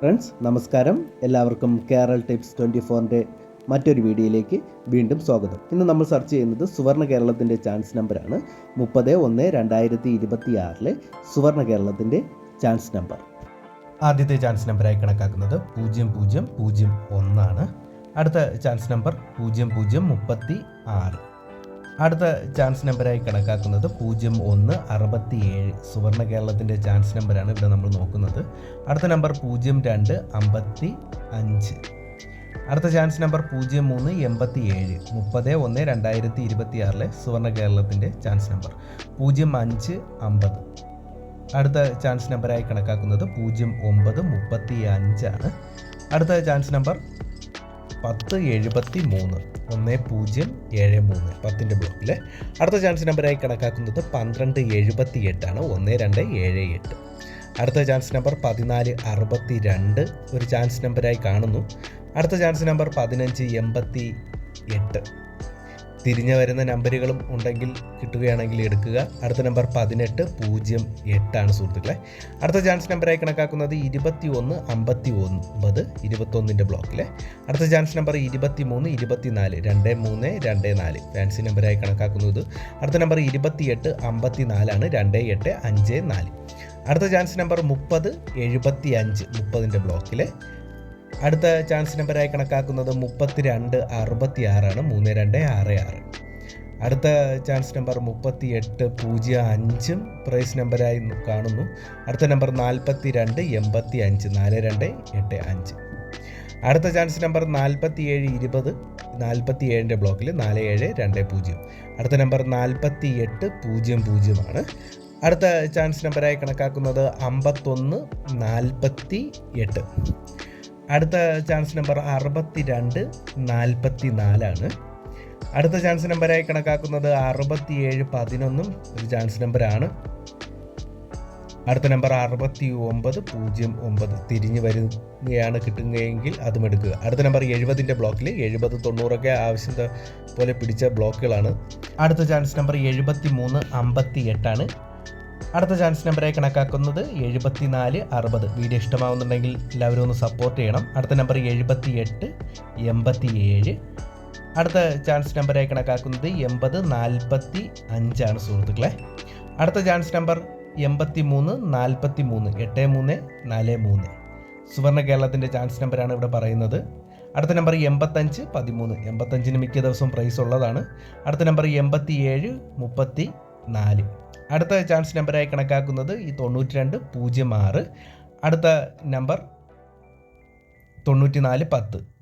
Friends നമസ്കാരം. എല്ലാവർക്കും Kerala tips twenty ഫോറിന്റെ മറ്റൊരു വീഡിയോയിലേക്ക് വീണ്ടും സ്വാഗതം. ഇന്ന് നമ്മൾ സെർച്ച് ചെയ്യുന്നത് സുവർണ കേരളത്തിന്റെ ചാൻസ് നമ്പറാണ് മുപ്പത് ഒന്ന് രണ്ടായിരത്തി ഇരുപത്തി ആറിലെ സുവർണ കേരളത്തിന്റെ ചാൻസ് നമ്പർ ആദ്യത്തെ ചാൻസ് നമ്പറായി കണക്കാക്കുന്നത് പൂജ്യം പൂജ്യം പൂജ്യം ഒന്നാണ്. അടുത്ത ചാൻസ് നമ്പർ പൂജ്യം പൂജ്യം മുപ്പത്തി ആറ്. അടുത്ത ചാൻസ് നമ്പറായി കണക്കാക്കുന്നത് പൂജ്യം ഒന്ന് അറുപത്തി ഏഴ് സുവർണ കേരളത്തിന്റെ ചാൻസ് നമ്പറാണ് ഇവിടെ നമ്മൾ നോക്കുന്നത്. അടുത്ത നമ്പർ പൂജ്യം രണ്ട് അമ്പത്തി അഞ്ച്. അടുത്ത ചാൻസ് നമ്പർ പൂജ്യം മൂന്ന് എൺപത്തി ഏഴ് മുപ്പത് ഒന്ന് രണ്ടായിരത്തി ഇരുപത്തി ആറിലെ സുവർണ കേരളത്തിന്റെ ചാൻസ് നമ്പർ പൂജ്യം അഞ്ച് അമ്പത്. അടുത്ത ചാൻസ് നമ്പറായി കണക്കാക്കുന്നത് പൂജ്യം ഒമ്പത് മുപ്പത്തി അഞ്ചാണ് അടുത്ത ചാൻസ് നമ്പർ പത്ത് എഴുപത്തി മൂന്ന് ഒന്ന് പൂജ്യം ഏഴ് മൂന്ന്. പത്തിന്റെ ബ്ലോക്കിൽ അടുത്ത ചാൻസ് നമ്പറായി കണക്കാക്കുന്നത് പന്ത്രണ്ട് എഴുപത്തി എട്ടാണ് ഒന്ന് രണ്ട് ഏഴ് എട്ട്. അടുത്ത ചാൻസ് നമ്പർ പതിനാല് അറുപത്തി രണ്ട് ഒരു ചാൻസ് നമ്പറായി കാണുന്നു. അടുത്ത ചാൻസ് നമ്പർ പതിനഞ്ച് എൺപത്തി എട്ട് തിരിഞ്ഞു വരുന്ന നമ്പറുകളും ഉണ്ടെങ്കിൽ കിട്ടുകയാണെങ്കിൽ എടുക്കുക. അടുത്ത നമ്പർ പതിനെട്ട് പൂജ്യം എട്ടാണ് സുഹൃത്തുക്കളെ. അടുത്ത ചാൻസ് നമ്പറായി കണക്കാക്കുന്നത് ഇരുപത്തി ഒന്ന് അമ്പത്തി ഒൻപത് ഇരുപത്തൊന്നിന്റെ ബ്ലോക്കിലെ അടുത്ത ചാൻസ് നമ്പർ ഇരുപത്തി മൂന്ന് ഇരുപത്തി നാല് രണ്ട് മൂന്ന് രണ്ട് നാല്. ഫാൻസി നമ്പറായി കണക്കാക്കുന്നത് അടുത്ത നമ്പർ ഇരുപത്തിയെട്ട് അമ്പത്തി നാലാണ് രണ്ട് എട്ട് അഞ്ച് നാല്. അടുത്ത ചാൻസ് നമ്പർ മുപ്പത് എഴുപത്തി അഞ്ച് മുപ്പതിന്റെ ബ്ലോക്കിലെ അടുത്ത ചാൻസ് നമ്പറായി കണക്കാക്കുന്നത് മുപ്പത്തി രണ്ട് അറുപത്തി ആറാണ് മൂന്ന് രണ്ട് ആറ് ആറ്. അടുത്ത ചാൻസ് നമ്പർ മുപ്പത്തി എട്ട് പൂജ്യം അഞ്ചും പ്രൈസ് നമ്പറായി കാണുന്നു. അടുത്ത നമ്പർ നാൽപ്പത്തി രണ്ട് എൺപത്തി അഞ്ച് നാല് രണ്ട് എട്ട് അഞ്ച്. അടുത്ത ചാൻസ് നമ്പർ നാൽപ്പത്തി ഏഴ് ഇരുപത് നാൽപ്പത്തി ഏഴിന്റെ ബ്ലോക്കിൽ നാല് ഏഴ് രണ്ട് പൂജ്യം. അടുത്ത നമ്പർ നാൽപ്പത്തി എട്ട് പൂജ്യം പൂജ്യമാണ്. അടുത്ത ചാൻസ് നമ്പറായി കണക്കാക്കുന്നത് അമ്പത്തൊന്ന് നാൽപ്പത്തി എട്ട് അടുത്ത ചാൻസ് നമ്പർ അറുപത്തി രണ്ട് നാൽപ്പത്തി നാലാണ് അടുത്ത ചാൻസ് നമ്പറായി കണക്കാക്കുന്നത് അറുപത്തി ഏഴ് പതിനൊന്നും ഒരു ചാൻസ് നമ്പറാണ് അടുത്ത നമ്പർ അറുപത്തി ഒമ്പത് പൂജ്യം ഒമ്പത് തിരിഞ്ഞ് വരുകയാണ് കിട്ടുകയെങ്കിൽ അതും എടുക്കുക. അടുത്ത നമ്പർ എഴുപതിന്റെ ബ്ലോക്കിൽ എഴുപത് തൊണ്ണൂറൊക്കെ ആവശ്യത്തെ പോലെ പിടിച്ച ബ്ലോക്കുകളാണ് അടുത്ത ചാൻസ് നമ്പർ എഴുപത്തി മൂന്ന് അമ്പത്തി എട്ടാണ് അടുത്ത ചാൻസ് നമ്പറായി കണക്കാക്കുന്നത് എഴുപത്തി നാല് അറുപത്. വീഡിയോ ഇഷ്ടമാവുന്നുണ്ടെങ്കിൽ എല്ലാവരും ഒന്ന് സപ്പോർട്ട് ചെയ്യണം. അടുത്ത നമ്പർ എഴുപത്തി എട്ട് എൺപത്തി ഏഴ് അടുത്ത ചാൻസ് നമ്പറായി കണക്കാക്കുന്നത് എൺപത് നാൽപ്പത്തി അഞ്ചാണ് സുഹൃത്തുക്കളെ. അടുത്ത ചാൻസ് നമ്പർ എൺപത്തി മൂന്ന് നാൽപ്പത്തി മൂന്ന് എട്ട് മൂന്ന് നാല് മൂന്ന്. സുവർണ കേരളത്തിന്റെ ചാൻസ് നമ്പറാണ് ഇവിടെ പറയുന്നത്. അടുത്ത നമ്പർ എൺപത്തഞ്ച് പതിമൂന്ന്. എൺപത്തഞ്ചിന് മിക്ക ദിവസവും പ്രൈസ് ഉള്ളതാണ്. അടുത്ത നമ്പർ എൺപത്തി ഏഴ് മുപ്പത്തി നാല്. അടുത്ത ചാൻസ് നമ്പറായി കണക്കാക്കുന്നത് ഈ തൊണ്ണൂറ്റി രണ്ട് പൂജ്യം ആറ്. അടുത്ത നമ്പർ തൊണ്ണൂറ്റി നാല് പത്ത്.